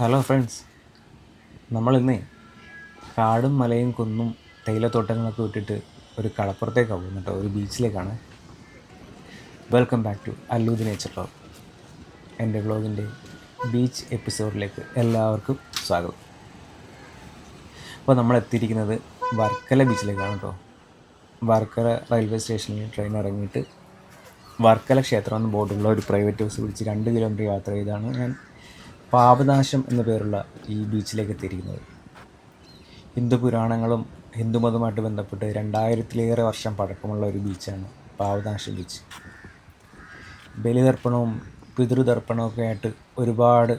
Hello friends നമ്മളിന്ന് കാടും മലയും കുന്നും തേയിലത്തോട്ടങ്ങളൊക്കെ വിട്ടിട്ട് ഒരു കടപ്പുറത്തേക്കാണ് പോകുന്നത് കേട്ടോ. ഒരു ബീച്ചിലേക്കാണ്. വെൽക്കം ബാക്ക് ടു അല്ലൂദ് നേച്ചർ ലവ് എന്റെ ബ്ലോഗിന്റെ ബീച്ച് എപ്പിസോഡിലേക്ക് എല്ലാവർക്കും സ്വാഗതം. അപ്പോൾ നമ്മൾ എത്തിയിരിക്കുന്നത് വർക്കല ബീച്ചിലേക്കാണ് കേട്ടോ. വർക്കല റെയിൽവേ സ്റ്റേഷനിൽ ട്രെയിൻ ഇറങ്ങിയിട്ട് വർക്കല ക്ഷേത്രം എന്ന ബോർഡുള്ള ഒരു പ്രൈവറ്റ് ബസ് പിടിച്ച് രണ്ട് കിലോമീറ്റർ യാത്ര ചെയ്താണ് ഞാൻ പാപനാശം എന്ന പേരുള്ള ഈ ബീച്ചിലേക്ക് എത്തിയിരിക്കുന്നത്. ഹിന്ദു പുരാണങ്ങളും ഹിന്ദുമതവുമായിട്ട് ബന്ധപ്പെട്ട് രണ്ടായിരത്തിലേറെ വർഷം പഴക്കമുള്ള ഒരു ബീച്ചാണ് പാവനാശം ബീച്ച്. ബലിതർപ്പണവും പിതൃതർപ്പണവും ആയിട്ട് ഒരുപാട്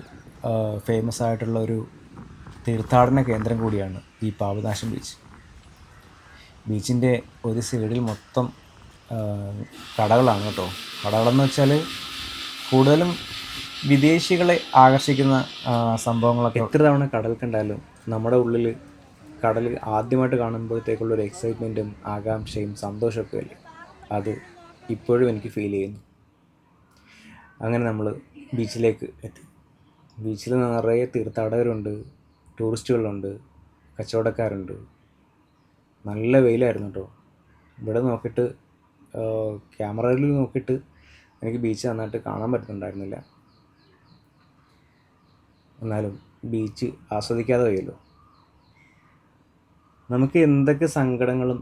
ഫേമസ് ആയിട്ടുള്ള ഒരു തീർത്ഥാടന കേന്ദ്രം കൂടിയാണ് ഈ പാവനാശം ബീച്ച്. ബീച്ചിന്റെ ഒരു സൈഡിൽ മൊത്തം കടകളാണ് കേട്ടോ. കടകളെന്ന് വെച്ചാൽ കൂടുതലും വിദേശികളെ ആകർഷിക്കുന്ന സംഭവങ്ങളൊക്കെ എത്ര തവണ കടൽ കണ്ടാലും നമ്മുടെ ഉള്ളിൽ കടൽ ആദ്യമായിട്ട് കാണുമ്പോഴത്തേക്കുള്ള ഒരു എക്സൈറ്റ്മെന്റും ആകാംക്ഷയും സന്തോഷമൊക്കെ അല്ലേ? അത് ഇപ്പോഴും എനിക്ക് ഫീൽ ചെയ്യുന്നു. അങ്ങനെ നമ്മൾ ബീച്ചിലേക്ക് എത്തി. ബീച്ചിൽ നിറയെ തീർത്ഥാടകരുണ്ട് ടൂറിസ്റ്റുകളുണ്ട് കച്ചവടക്കാരുണ്ട്. നല്ല വെയിലായിരുന്നു കേട്ടോ ഇവിടെ നോക്കിയിട്ട് ക്യാമറയിൽ നോക്കിയിട്ട് എനിക്ക് ബീച്ച് നന്നായിട്ട് കാണാൻ പറ്റുന്നുണ്ടായിരുന്നില്ല. എന്നാലും ബീച്ച് ആസ്വദിക്കാതെ വയ്യല്ലോ നമുക്ക് എന്തൊക്കെ സങ്കടങ്ങളും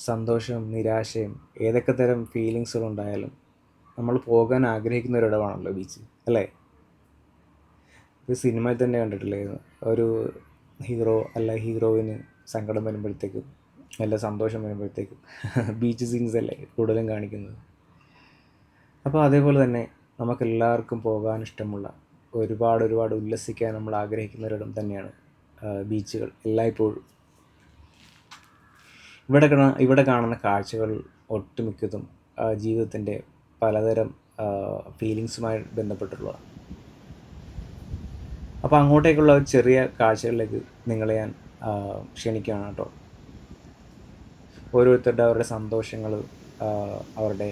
സന്തോഷവും നിരാശയും ഏതൊക്കെ തരം ഫീലിങ്സുകൾ ഉണ്ടായാലും നമ്മൾ പോകാൻ ആഗ്രഹിക്കുന്ന ഒരിടമാണല്ലോ ബീച്ച് അല്ലേ? ഒരു സിനിമയിൽ തന്നെ കണ്ടിട്ടില്ലേ? ഒരു ഹീറോ അല്ല ഹീറോയിന് സങ്കടം വരുമ്പോഴത്തേക്കും നല്ല സന്തോഷം വരുമ്പോഴത്തേക്കും ബീച്ച് സീൻസ് അല്ലേ കൂടുതലും കാണിക്കുന്നത്. അപ്പോൾ അതേപോലെ തന്നെ നമുക്കെല്ലാവർക്കും പോകാൻ ഇഷ്ടമുള്ള ഒരുപാട് ഒരുപാട് ഉല്ലസിക്കാൻ നമ്മൾ ആഗ്രഹിക്കുന്ന ഒരിടം തന്നെയാണ് ബീച്ചുകൾ എല്ലായ്പ്പോഴും. ഇവിടെ ഇവിടെ കാണുന്ന കാഴ്ചകൾ ഒട്ടുമിക്കതും ജീവിതത്തിന്റെ പലതരം ഫീലിങ്സുമായി ബന്ധപ്പെട്ടുള്ളതാണ് അപ്പോൾ അങ്ങോട്ടേക്കുള്ള ഒരു ചെറിയ കാഴ്ചകളിലേക്ക് നിങ്ങളെ ഞാൻ ക്ഷണിക്കുകയാണ് കേട്ടോ. ഓരോരുത്തരുടെ അവരുടെ സന്തോഷങ്ങൾ അവരുടെ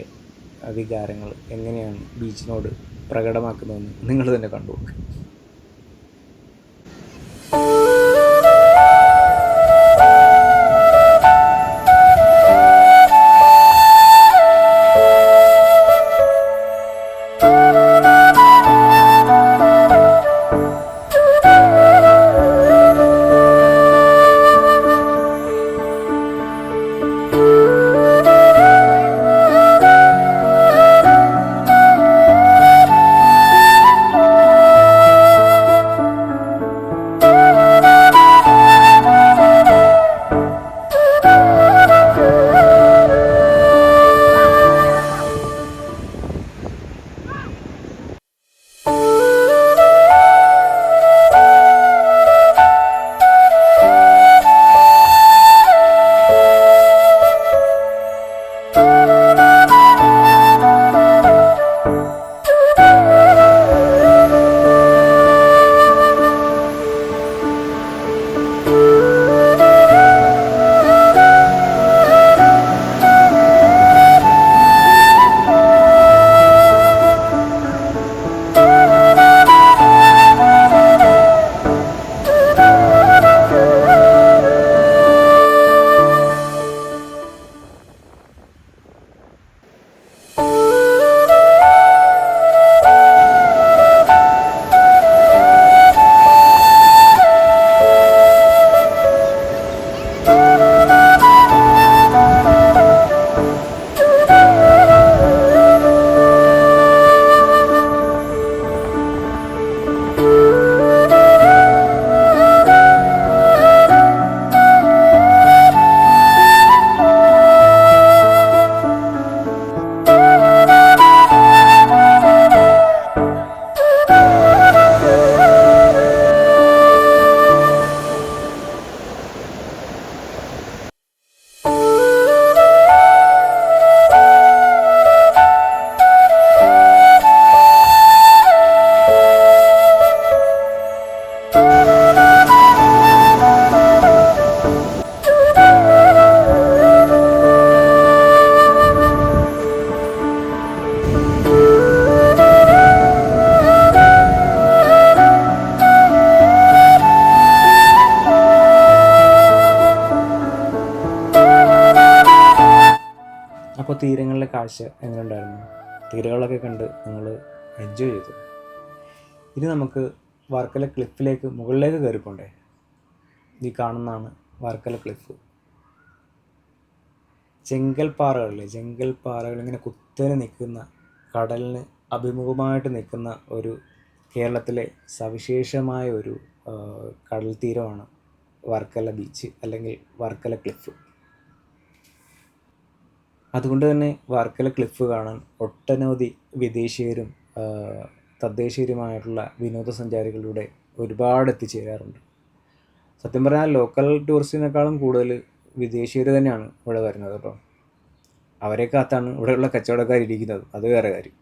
വികാരങ്ങൾ എങ്ങനെയാണ് ബീച്ചിനോട് പ്രകടമാക്കുന്നതെന്ന് നിങ്ങൾ തന്നെ കണ്ടു നോക്ക്. എങ്ങനെ ഉണ്ടായിരുന്നു തിരകളൊക്കെ കണ്ട് നിങ്ങൾ എൻജോയ് ചെയ്തു. ഇനി നമുക്ക് വർക്കല ക്ലിഫിലേക്ക് മുകളിലേക്ക് കയറിപ്പോണ്ടേ ഈ കാണുന്നതാണ് വർക്കല ക്ലിഫ് ചെങ്കൽ പാറകളിലെ ചെങ്കൽ പാറകൾ ഇങ്ങനെ കുത്തനെ നിൽക്കുന്ന കടലിന് അഭിമുഖമായിട്ട് നിൽക്കുന്ന ഒരു കേരളത്തിലെ സവിശേഷമായ ഒരു കടൽ തീരമാണ് വർക്കല ബീച്ച് അല്ലെങ്കിൽ വർക്കല ക്ലിഫ് അതുകൊണ്ട് തന്നെ വർക്കല ക്ലിഫ് കാണാൻ ഒട്ടനവധി വിദേശീയരും തദ്ദേശീയരുമായിട്ടുള്ള വിനോദസഞ്ചാരികളുടെ ഒരുപാട് എത്തിച്ചേരാറുണ്ട്. സത്യം പറഞ്ഞാൽ ലോക്കൽ ടൂറിസ്റ്റിനേക്കാളും കൂടുതൽ വിദേശീയർ തന്നെയാണ് ഇവിടെ വരുന്നത് കേട്ടോ. അവരെ കാത്താണ് ഇവിടെയുള്ള കച്ചവടക്കാർ ഇരിക്കുന്നത് അത് വേറെ കാര്യം.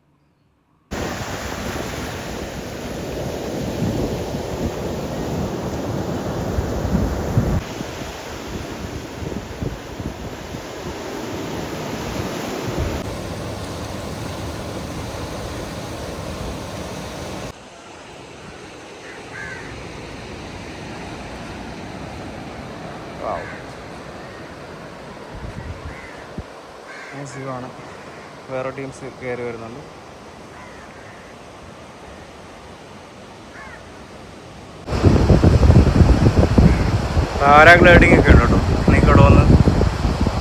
മ്യൂസിയമാണ് വേറെ ടീംസ് കയറി വരുന്നുണ്ട്. പാരാഗ്ലൈഡിംഗ് ഒക്കെ ഉണ്ട് കേട്ടോ. ഇവിടെ വന്ന്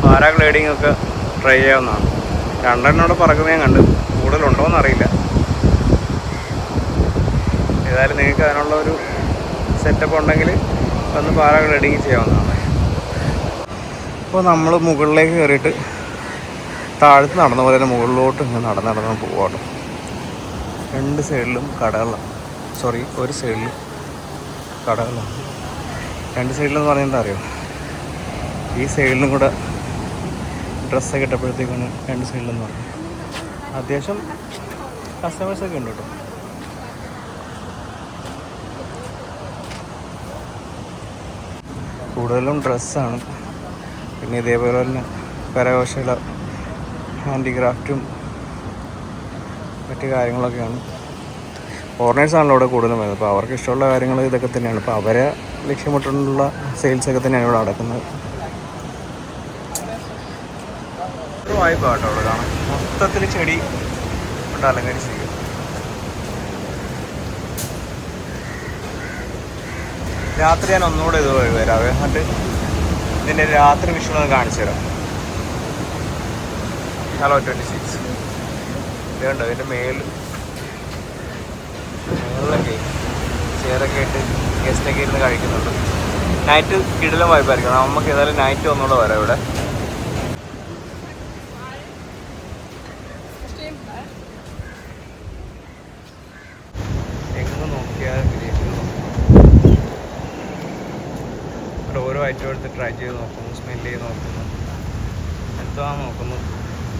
പാരാഗ്ലൈഡിംഗ് ഒക്കെ ട്രൈ ചെയ്യാവുന്നതാണ്. രണ്ടെണ്ണോട് പറക്കുന്ന ഞാൻ കണ്ടു. കൂടുതലുണ്ടോ എന്നറിയില്ല ഏതായാലും നിങ്ങൾക്ക് അതിനുള്ള ഒരു സെറ്റപ്പ് ഉണ്ടെങ്കിൽ വന്ന് പാരാഗ്ലൈഡിങ് ചെയ്യാവുന്നതാണ്. അപ്പോൾ നമ്മൾ മുകളിലേക്ക് കയറിയിട്ട് താഴത്ത് നടന്ന പോലെ തന്നെ മുകളിലോട്ട് ഇങ്ങനെ നടന്ന് നടന്ന് പോവാട്ടോ രണ്ട് സൈഡിലും കടകളാണ് സോറി ഒരു സൈഡിലും കടകളാണ്. രണ്ട് സൈഡിലെന്ന് പറഞ്ഞാൽ എന്താ അറിയോ? ഈ സൈഡിലും കൂടെ ഡ്രസ്സൊക്കെ ഇട്ടപ്പോഴത്തേക്കാണ് രണ്ട് സൈഡിലെന്ന് പറഞ്ഞത്. അത്യാവശ്യം കസ്റ്റമേഴ്സൊക്കെ ഉണ്ട് കേട്ടോ. കൂടുതലും ഡ്രസ്സാണ് പിന്നെ ഇതേപോലെ തന്നെ കരകൗശല ഹാൻഡിക്രാഫ്റ്റും മറ്റു കാര്യങ്ങളൊക്കെയാണ്. ഫോറിനേഴ്സാണല്ലോ ഇവിടെ കൂടുതലും വരുന്നത്. അപ്പോൾ അവർക്ക് ഇഷ്ടമുള്ള കാര്യങ്ങൾ ഇതൊക്കെ തന്നെയാണ്. അപ്പോൾ അവരെ ലക്ഷ്യമിട്ടുള്ള സെയിൽസൊക്കെ തന്നെയാണ് ഇവിടെ നടക്കുന്നത്. ഒരു അവിടെ കാണാം. മൊത്തത്തിൽ ചെടി കൊണ്ട് അലങ്കരിച്ചിരിക്കും രാത്രി ഞാൻ ഒന്നുകൂടെ ഇത് വരാവേ എന്നിട്ട് ഇതിന്റെ രാത്രി വിഷ്ണു ഒന്ന് കാണിച്ചു തരാം. ഹലോ ട്വന്റി സിക്സ് ഇതുണ്ടോ ഇതിന്റെ മേളിൽ മേളിലൊക്കെ ചെയറൊക്കെ ആയിട്ട് ഗസ്റ്റൊക്കെ ഇരുന്ന് കഴിക്കുന്നുണ്ട്. നൈറ്റ് കിടലും വായ്പായിരിക്കണം നമുക്ക് ഏതായാലും നൈറ്റ് ഒന്നുകൂടെ വരാം ഇവിടെ. ട്രൈ ചെയ്ത് നോക്കുന്നു സ്മെൽ ചെയ്ത് നോക്കുന്നു. എന്താ നോക്കുന്നു?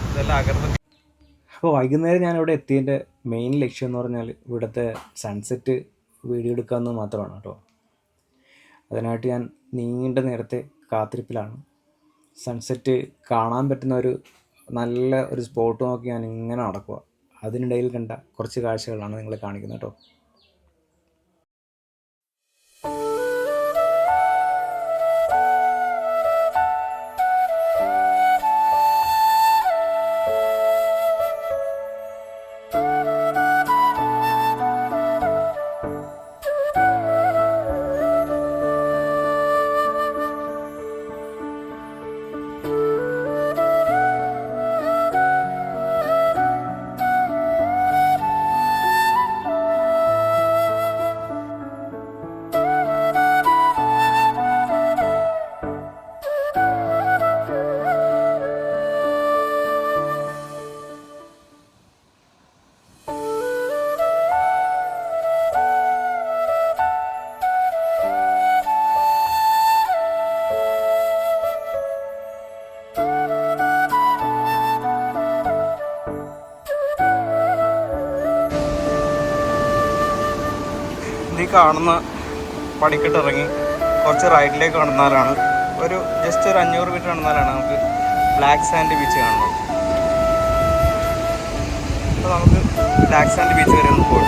ഇതെല്ലാം അകർന്ന് അപ്പോൾ വൈകുന്നേരം ഞാൻ ഇവിടെ എത്തിയതിന്റെ മെയിൻ ലക്ഷ്യം എന്ന് പറഞ്ഞാൽ ഇവിടുത്തെ സൺസെറ്റ് വീഡിയോ എടുക്കാമെന്ന് മാത്രമാണ് കേട്ടോ. അതിനായിട്ട് ഞാൻ നീണ്ട നേരത്തെ കാത്തിരിപ്പിലാണ്. സൺസെറ്റ് കാണാൻ പറ്റുന്ന ഒരു നല്ല ഒരു സ്പോട്ട് നോക്കി ഞാൻ ഇങ്ങനെ നടക്കുക അതിനിടയിൽ കണ്ട കുറച്ച് കാഴ്ചകളാണ് നിങ്ങളെ കാണിക്കുന്നത് കേട്ടോ. കാണുന്ന പടിക്കെട്ട് ഇറങ്ങി കുറച്ച് റൈറ്റിലേക്ക് കടന്നാലാണ്. ഒരു ജസ്റ്റ് ഒരു അഞ്ഞൂറ് മീറ്റർ നടന്നാലാണ് നമുക്ക് ബ്ലാക്ക് സാൻഡ് ബീച്ച് കാണുന്നത്. അപ്പോൾ നമുക്ക് ബ്ലാക്ക് സാൻഡ് ബീച്ച് വരെ ഒന്ന് പോയിട്ട്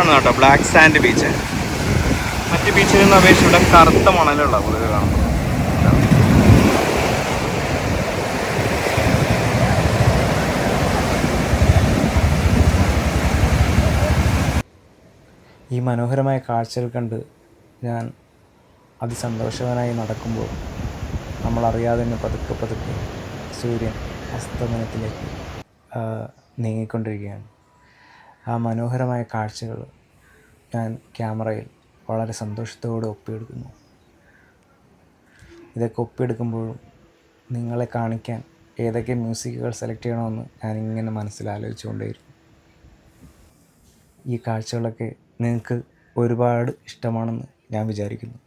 വരാം കേട്ടോ. കാണുന്ന ബ്ലാക്ക് സാൻഡ് ബീച്ച് മറ്റ് ബീച്ചിൽ നിന്ന് അപേക്ഷിച്ച് ഇവിടെ കറുത്ത മണലുള്ള പൊതുവെ കാണുന്നത് ഈ മനോഹരമായ കാഴ്ചകൾ കണ്ട് ഞാൻ അതിസന്തോഷവാനായി നടക്കുമ്പോൾ നമ്മളറിയാതെ തന്നെ പതുക്കെ പതുക്കെ സൂര്യൻ അസ്തമനത്തിലേക്ക് നീങ്ങിക്കൊണ്ടിരിക്കുകയാണ്. ആ മനോഹരമായ കാഴ്ചകൾ ഞാൻ ക്യാമറയിൽ വളരെ സന്തോഷത്തോടെ ഒപ്പിയെടുക്കുന്നു. ഇതൊക്കെ ഒപ്പിയെടുക്കുമ്പോഴും നിങ്ങളെ കാണിക്കാൻ ഏതൊക്കെ മ്യൂസിക്കുകൾ സെലക്ട് ചെയ്യണമെന്ന് ഇങ്ങനെ മനസ്സിൽ ആലോചിച്ചുകൊണ്ടേയിരുന്നു ഈ കാഴ്ചകളൊക്കെ നിങ്ങൾക്ക് ഒരുപാട് ഇഷ്ടമാണെന്ന് ഞാൻ വിചാരിക്കുന്നു.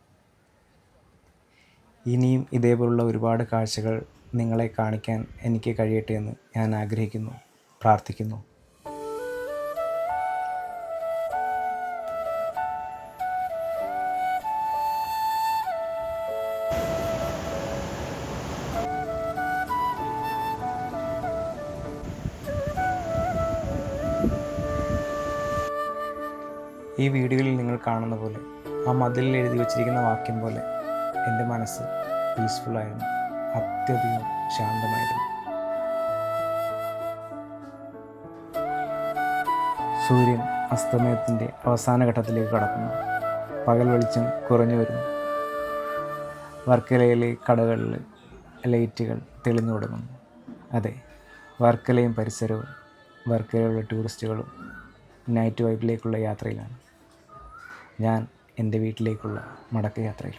ഇനിയും ഇതേപോലുള്ള ഒരുപാട് കാഴ്ചകൾ നിങ്ങളെ കാണിക്കാൻ എനിക്ക് കഴിയട്ടെ എന്ന് ഞാൻ ആഗ്രഹിക്കുന്നു പ്രാർത്ഥിക്കുന്നു. ഈ വീടുകളിൽ നിങ്ങൾ കാണുന്ന പോലെ ആ മതിലിൽ എഴുതി വച്ചിരിക്കുന്ന വാക്യം പോലെ എന്റെ മനസ്സ് പീസ്ഫുള്ളായിരുന്നു അത്യധികം ശാന്തമായിരുന്നു. സൂര്യൻ അസ്തമയത്തിന്റെ അവസാന ഘട്ടത്തിലേക്ക് കടക്കുന്നു. പകൽ വെളിച്ചം കുറഞ്ഞു വരുന്നു. വർക്കലയിലെ കടകളിൽ ലൈറ്റുകൾ തെളിഞ്ഞു തുടങ്ങുന്നു. അതെ വർക്കലയും പരിസരവും വർക്കലയിലുള്ള ടൂറിസ്റ്റുകളും നൈറ്റ് വൈബിലേക്കുള്ള യാത്രയിലാണ്. ഞാൻ എന്റെ വീട്ടിലേക്കുള്ള മടക്കയാത്രയിൽ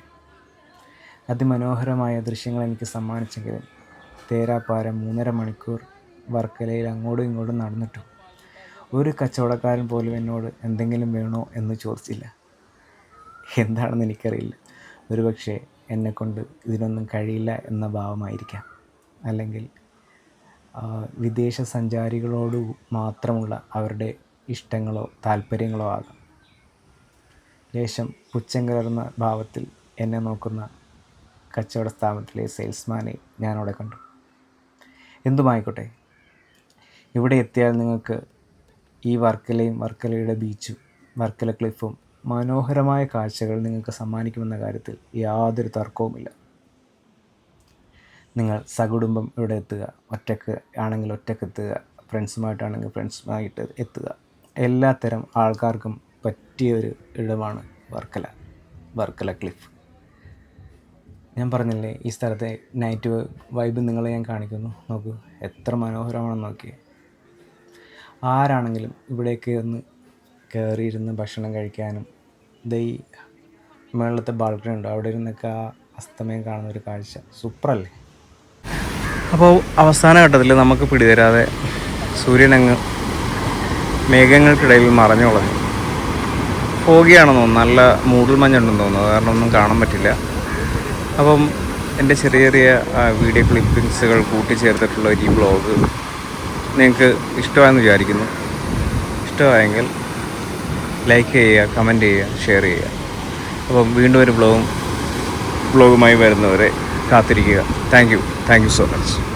അതിമനോഹരമായ ദൃശ്യങ്ങൾ എനിക്ക് സമ്മാനിച്ചെങ്കിലും തേരാപ്പാരം മൂന്നര മണിക്കൂർ വർക്കലയിൽ അങ്ങോട്ടും ഇങ്ങോട്ടും നടന്നിട്ടും. ഒരു കച്ചവടക്കാരൻ പോലും എന്നോട് എന്തെങ്കിലും വേണോ എന്ന് ചോദിച്ചില്ല. എന്താണെന്ന് എനിക്കറിയില്ല. ഒരുപക്ഷെ എന്നെക്കൊണ്ട് ഇതിനൊന്നും കഴിയില്ല എന്ന ഭാവമായിരിക്കാം. അല്ലെങ്കിൽ വിദേശ സഞ്ചാരികളോട് മാത്രമുള്ള അവരുടെ ഇഷ്ടങ്ങളോ താല്പര്യങ്ങളോ ആകാം. ലേശം പുച്ഛം കലർന്ന ഭാവത്തിൽ എന്നെ നോക്കുന്ന കച്ചവട സ്ഥാപനത്തിലെ സെയിൽസ്മാനെ ഞാനവിടെ കണ്ടു. എന്തുമായിക്കോട്ടെ? ഇവിടെ എത്തിയാൽ നിങ്ങൾക്ക് ഈ വർക്കലയും വർക്കലയുടെ ബീച്ചും വർക്കല ക്ലിഫും മനോഹരമായ കാഴ്ചകൾ നിങ്ങൾക്ക് സമ്മാനിക്കുമെന്ന കാര്യത്തിൽ യാതൊരു തർക്കവുമില്ല. നിങ്ങൾ സകുടുംബം ഇവിടെ എത്തുക ഒറ്റയ്ക്ക് ആണെങ്കിൽ ഒറ്റയ്ക്ക് എത്തുക ഫ്രണ്ട്സുമായിട്ടാണെങ്കിൽ ഫ്രണ്ട്സുമായിട്ട് എത്തുക. എല്ലാത്തരം ആൾക്കാർക്കും പറ്റിയ ഒരു ഇടമാണ് വർക്കല വർക്കല ക്ലിഫ് ഞാൻ പറഞ്ഞില്ലേ ഈ സ്ഥലത്തെ നൈറ്റ് വൈബ് നിങ്ങളെ ഞാൻ കാണിക്കുന്നു. നോക്കൂ എത്ര മനോഹരമാണെന്ന് നോക്കിയേ. ആരാണെങ്കിലും ഇവിടേക്ക് ഒന്ന് കയറിയിരുന്ന് ഭക്ഷണം കഴിക്കാനും ദൈ ഈ ബാൾക്കണി ഉണ്ട് അവിടെ ഇരുന്നൊക്കെ ആ അസ്തമയം കാണുന്ന ഒരു കാഴ്ച. സൂപ്പറല്ലേ? അപ്പോൾ അവസാന ഘട്ടത്തിൽ നമുക്ക് പിടിതരാതെ സൂര്യനങ്ങ് മേഘങ്ങൾക്കിടയിൽ മറഞ്ഞു കളഞ്ഞു ഫോഗിയാണെന്ന് തോന്നുന്നു. നല്ല മൂടൽ മഞ്ഞുണ്ടെന്ന് തോന്നുന്നു. കാരണം ഒന്നും കാണാൻ പറ്റില്ല. അപ്പം എന്റെ ചെറിയ ചെറിയ വീഡിയോ ക്ലിപ്പിങ്സുകൾ കൂട്ടിച്ചേർത്തിട്ടുള്ള ഒരു ഈ വ്ളോഗ് നിങ്ങൾക്ക് ഇഷ്ടമായെന്ന് വിചാരിക്കുന്നു. ഇഷ്ടമായെങ്കിൽ ലൈക്ക് ചെയ്യുക കമന്റ് ചെയ്യുക ഷെയർ ചെയ്യുക. അപ്പം വീണ്ടും ഒരു ബ്ലോഗും ബ്ലോഗുമായി വരുന്നവരെ കാത്തിരിക്കുക. Thank you thank you so much